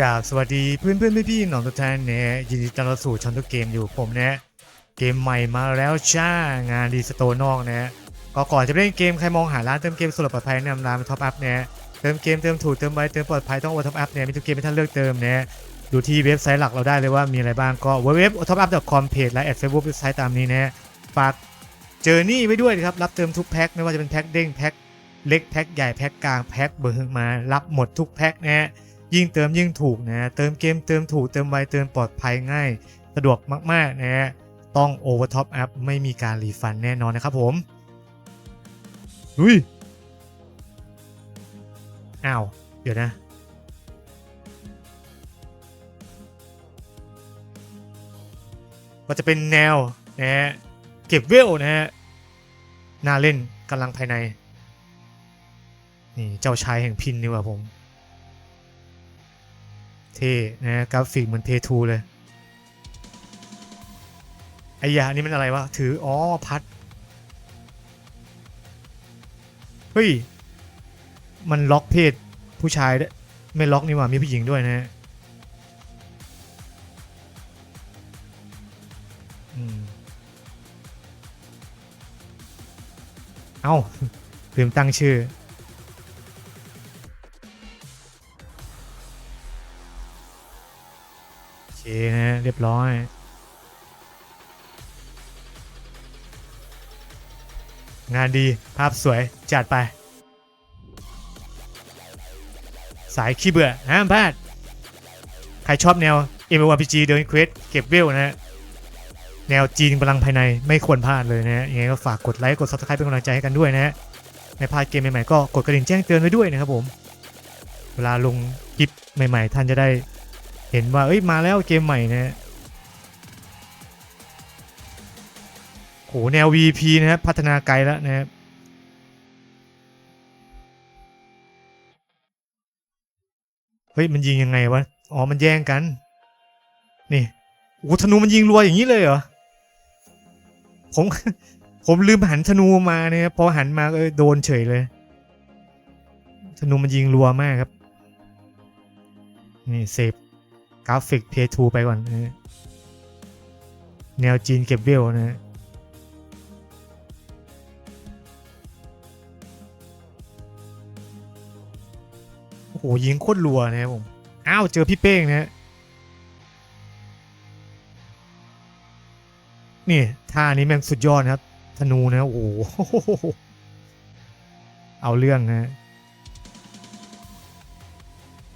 กราบสวัสดีเพื่อนเพื่อนพี่พี่น้องทุกท่านเนี่ยยินดีต้อนรับสู่ช่องทุกเกมอยู่ผมเนี่ยเกมใหม่มาแล้วจ้างานดีสโตนอกนะก็ก่อนจะไปเล่นเกมใครมองหาร้านเติมเกมสุดปลอดภัยแนะนำร้านท็อปอัพเนี่ยเติมเกมเติมถูกเติมไวเติมปลอดภัยต้องโอท็อปอัพเนี่ยมีทุกเกมให้ท่านเลือกเติมเนี่ยดูที่เว็บไซต์หลักเราได้เลยว่ามีอะไรบ้างก็เว็บ o t o p u p c o m เพจและแอดเฟซบุ๊กเว็บไซต์ตามนี้นะฝากเจอนี่ไว้ด้วยครับรับเติมทุกแพ็คไม่ว่าจะเป็นแพ็คเด้งแพ็คเล็กแพ็คใหญ่แพ็คกลางแพ็คเบอร์มารับหมดทุกแพ็คนะ ยิ่งเติมยิ่งถูกนะเติมเกมเติมถูกเติมไวเติมปลอดภัยง่าย สะดวกมากๆนะฮะต้อง Overtop App ไม่มีการรีฟันแน่นอนนะครับผมลุยอ้าว เดี๋ยวนะก็จะเป็นแนวนะฮะเก็บเวลนะฮะน่าเล่นกำลังภายใน นี่ เจ้าชายแห่งพินดีกว่าผม เท่นะกราฟิกเหมือนเพทูเลยไอ้ยานี่มันอะไรวะ ถือ อ๋อ พัด เฮ้ย มันล็อกเพศผู้ชายด้วยไม่ล็อกนี่หว่า มีผู้หญิงด้วยนะอืมเอ้าลืมตั้งชื่อ โอเคนะเรียบร้อยงานดีภาพสวยจัดไป สายขี้เบื่อห้ามพลาด ใครชอบแนว MMORPG เดินเควสเก็บเวลนะฮะ แนวจีนพลังภายในไม่ควรพลาดเลยนะฮะยังไงก็ฝากกดไลค์ กด Subscribe เป็นกำลังใจให้กันด้วยนะฮะไม่พลาดเกมใหม่ๆก็กดกระดิ่งแจ้งเตือนไว้ด้วยนะครับผม เวลาลงคลิปใหม่ๆ ท่านจะได้ เห็นว่าเอ้ยมาแล้วเกมใหม่นะฮะโหแนว VP นะครับพัฒนาไกลแล้วนะครับเฮ้ยมันยิงยังไงวะ อ๋อมันแย่งกัน นี่โอ้ธนูมันยิงรัวอย่างนี้เลยเหรอ ผม ผมลืมหันธนูมาเนี่ยพอหันมาเออโดนเฉยเลย ธนูมันยิงรัวมากครับ นี่เซฟ กราฟิกเพย์ทูไปก่อนนะฮะแนวจีนเก็บเวลนะฮะโอ้โหยิงโคตรรัวนะครับผม อ้าว เจอพี่เป้งนะฮะนี่ท่านี้แม่งสุดยอดนะครับ ธนูนะ โอ้โห เอาเรื่องนะ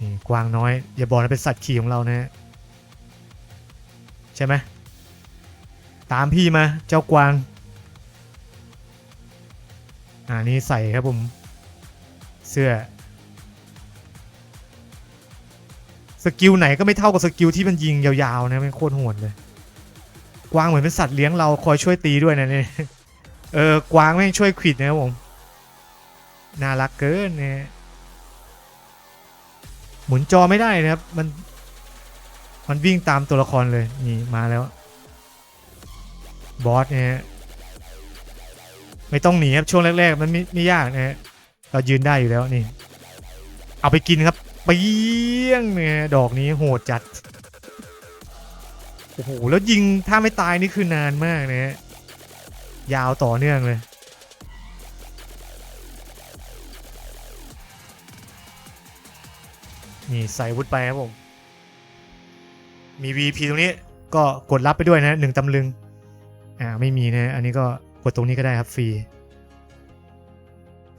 นี่กวางน้อย อย่าบอกนะเป็นสัตว์ขี่ของเรานะฮะใช่ไหมตามพี่มาเจ้ากวางอ่านี่ใส่ครับผม เสื้อ สกิลไหนก็ไม่เท่ากับสกิลที่มันยิงยาวๆนะมันโคตรโหดเลยกวางเหมือนเป็นสัตว์เลี้ยงเราคอยช่วยตีด้วยนะเนี่ยเออกวางแม่งช่วยขิดนะครับผมน่ารักเกินเนี่ย หมุนจอไม่ได้นะครับ มัน มันวิ่งตามตัวละครเลย นี่มาแล้ว บอสเนี่ยไม่ต้องหนีครับช่วงแรก ๆ มันไม่ไม่ยากนะฮะเรายืนได้อยู่แล้วนี่ เอาไปกินครับเปี้ยงเนี่ยดอกนี้โหดจัด โอ้โห แล้วยิงถ้าไม่ตายนี่คือนานมากนะฮะยาวต่อเนื่องเลย นี่ใส่วุธไปครับผม มี VP ตรงนี้ก็กดรับไปด้วยนะหนึ่งตำลึง อ่าไม่มีนะ อันนี้ก็กดตรงนี้ก็ได้ครับฟรี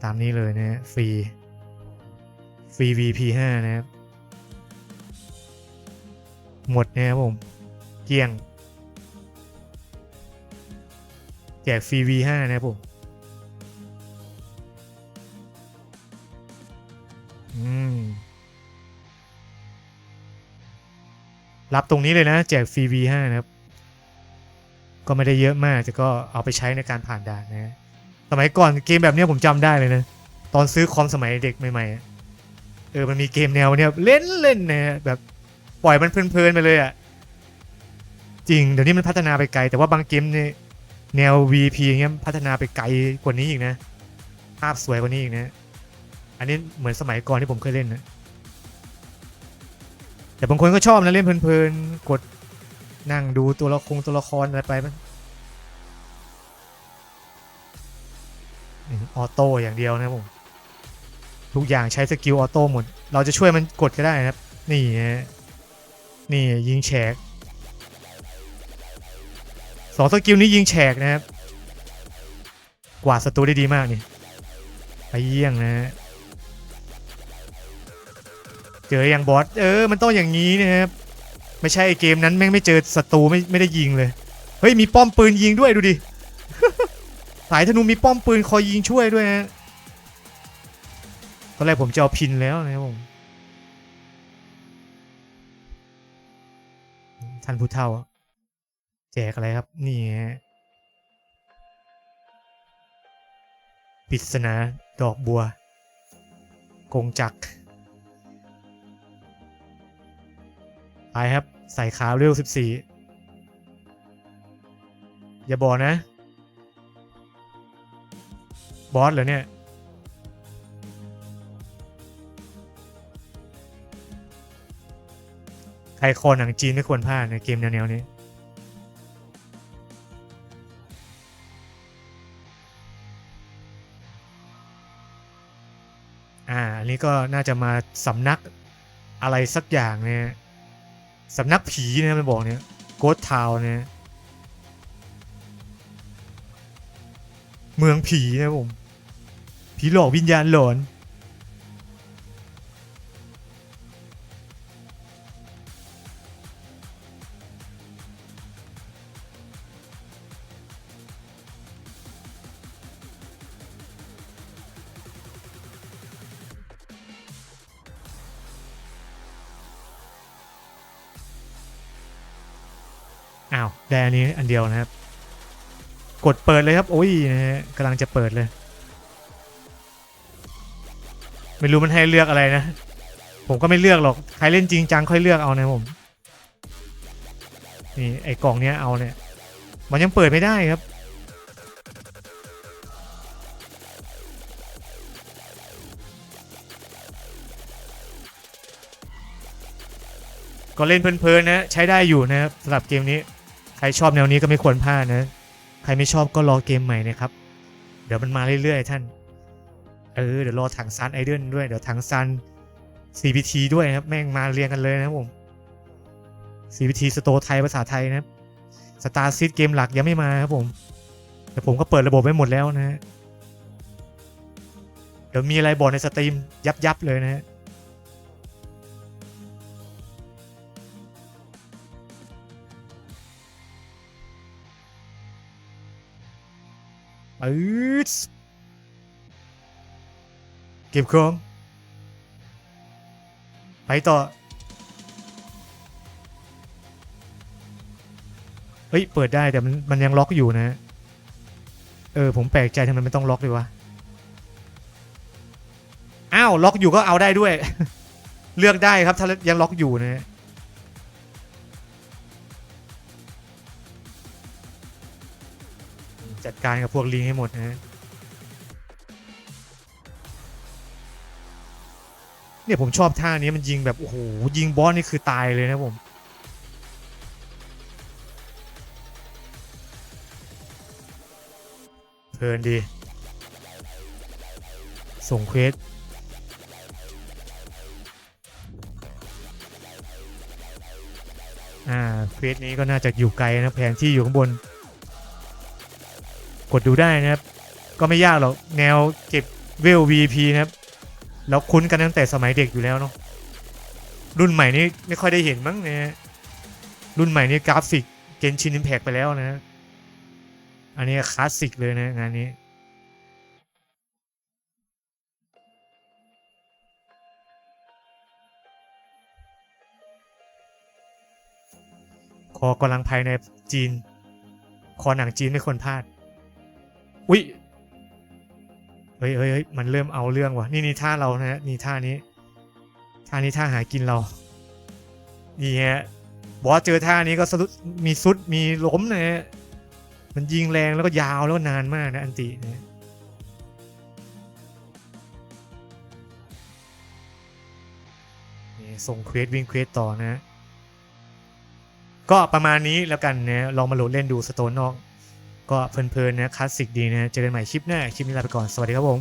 ตามนี้เลยนะฟรี ฟรี VP 5นะครับ หมดนะครับผม เกลี้ยง แจกฟรี V5 นะครับผม อืม รับตรงนี้เลยนะแจกฟรี V5 นะครับ ก็ไม่ได้เยอะมากแต่ก็เอาไปใช้ในการผ่านด่านนะ สมัยก่อนเกมแบบนี้ผมจำได้เลยนะ ตอนซื้อคอมสมัยเด็กใหม่ๆ เออมันมีเกมแนวเนี้ยเล่นเล่นนะแบบปล่อยมันเพลินๆไปเลยอะ่ะ จริงเดี๋ยวนี้มันพัฒนาไปไกล แต่ว่าบางเกมเนี่ยแนว VP อย่างเงี้ยพัฒนาไปไกลกว่านี้อีกนะ ภาพสวยกว่านี้อีกนะ อันนี้เหมือนสมัยก่อนที่ผมเคยเล่นนะ แต่บางคนก็ชอบนะเล่นเพลินๆ กดนั่งดูตัวละครตัวละครอะไรไปมันออโต้อย่างเดียวนะผมทุกอย่างใช้สกิลออโต้หมด เราจะช่วยมันกดก็ได้นะครับ นี่นี่ยิงแฉกสองสกิลนี้ยิงแฉกนะครับ กวาดศัตรูได้ดีมากนี่ไปเยี่ยงนะฮะ เจออย่างบอสเออ มันต้องอย่างนี้นะครับไม่ใช่ไอเกมนั้นแม่งไม่เจอศัตรูไม่ไม่ได้ยิงเลยเฮ้ยมีป้อมปืนยิงด้วยดูดิสายธนูมีป้อมปืนคอยยิงช่วยด้วยนะตอนแรกผมจะเอาพินแล้วนะครับผมท่านผู้เฒ่าแจกอะไรครับ นี่ฮะปริศนาดอกบัว กงจักร ไปครับ ใส่ขาวเร็ว14อย่าบอกนะ บอสเหรอเนี่ยใครคอหนังจีนไม่ควรพลาดในเกมแนวๆนี้ อ่า อันนี้ก็น่าจะมาสำนักอะไรสักอย่างเนี่ย สำนักผีเนี่ยมันบอกเนี่ยโกดทาวเนี่ยเมืองผีนะผม ผีหลอกวิญญาณหลอน อ้าวแดอันนี้อันเดียวนะครับ กดเปิดเลยครับ โอ้ยนะฮะกำลังจะเปิดเลย ไม่รู้มันให้เลือกอะไรนะ ผมก็ไม่เลือกหรอก ใครเล่นจริงจังค่อยเลือกเอานะผม นี่ไอ้กล่องเนี้ยเอาเนี่ย มันยังเปิดไม่ได้ครับก็เล่นเพลินๆนะใช้ได้อยู่นะครับสำหรับเกมนี้ ใครชอบแนวนี้ก็ไม่ควรพลาดนะ ใครไม่ชอบก็รอเกมใหม่นะครับ เดี๋ยวมันมาเรื่อยๆท่าน เออเดี๋ยวรอถังซันไอเดนด้วย เดี๋ยวถังซัน CPT ด้วยนะครับ แม่งมาเรียงกันเลยนะครับผม CPT สโตไทยภาษาไทยนะครับสตาร์ซิดเกมหลักยังไม่มาครับผม แต่ผมก็เปิดระบบไว้หมดแล้วนะฮะ เดี๋ยวมีอะไรบอกในสตรีมยับยับๆเลยนะฮะ ปื๊ดเก็บของ ไปต่อ เฮ้ย เปิดได้แต่มันมันยังล็อกอยู่นะ เออ ผมแปลกใจทำไมมันต้องล็อกด้วยวะ อ้าว ล็อกอยู่ก็เอาได้ด้วย เลือกได้ครับ ถ้ายังล็อกอยู่นะ จัดการกับพวกลิงให้หมดนะเนี่ยผมชอบท่านี้มันยิงแบบโอ้โหยิงบอสนี่คือตายเลยนะผมเพลินดี ส่งเควสอ่าเควสนี้ก็น่าจะอยู่ไกลนะแผนที่อยู่ข้างบน กดดูได้นะครับ ก็ไม่ยากหรอกแนวเก็บเวล VP นะครับแล้วคุ้นกันตั้งแต่สมัยเด็กอยู่แล้วเนาะรุ่นใหม่นี้ไม่ค่อยได้เห็นมั้งนี่ยรุ่นใหม่นี้กราฟิกเกนชินอิมแพกไปแล้วนะ อันนี้คลาสสิกเลยนะงานนี้คอกำลังภายในจีน คอหนังจีนไม่ควรพลาด อุ๊ยเฮ้ยเฮ้ยเฮ้ยมันเริ่มเอาเรื่องว่ะ นี่นี่ท่าเรานะฮะนี่ท่านี้ ท่านี้ท่าหากินเรา นี่ฮะ บอสเจอท่านี้ก็สุดมีซุด มีล้มนะฮะ มันยิงแรงแล้วก็ยาวแล้วก็นานมากนะอันตินะนี่ส่งเควสวิ่งเควสต่อนะ ก็ประมาณนี้แล้วกันนะ ลองมาโหลดเล่นดูสโตนนอก ก็เพลินๆนะคลาสสิกดีนะเจอกันใหม่คลิปหน้าคลิปนี้ลาไปก่อนสวัสดีครับผม